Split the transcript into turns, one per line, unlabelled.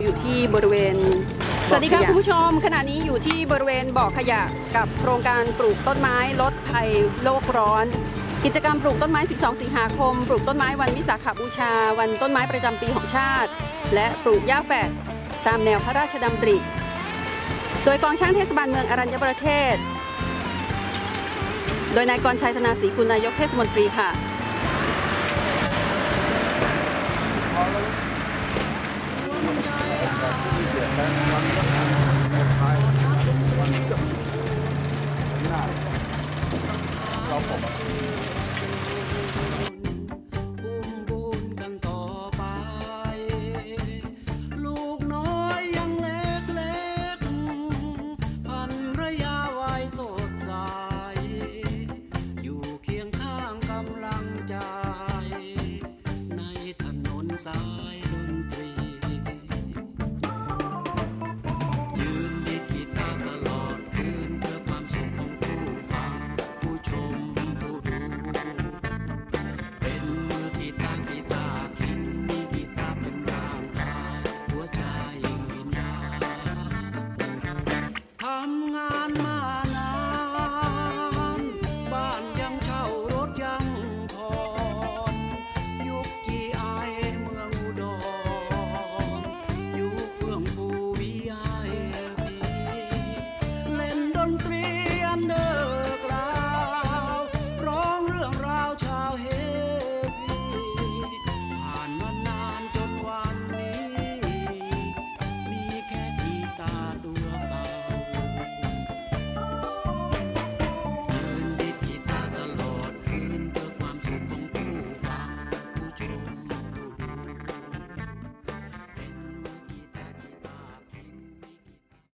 อยู่ที่บริเวณ สวัสดีค่ะคุณผู้ชม ขณะนี้อยู่ที่บริเวณบ่อขยะกับโครงการปลูกต้นไม้ลดภัยโลกร้อน กิจกรรมปลูกต้นไม้ 12 สิงหาคม ปลูกต้นไม้วันวิสาขบูชา วันต้นไม้ประจำปีของชาติ และปลูกหญ้าแฝกตามแนวพระราชดำริ โดยกองช่างเทศบาลเมืองอรัญญประเทศโดยนายกรชัยธนาศรีกุลนายกเทศมนตรีค่ะ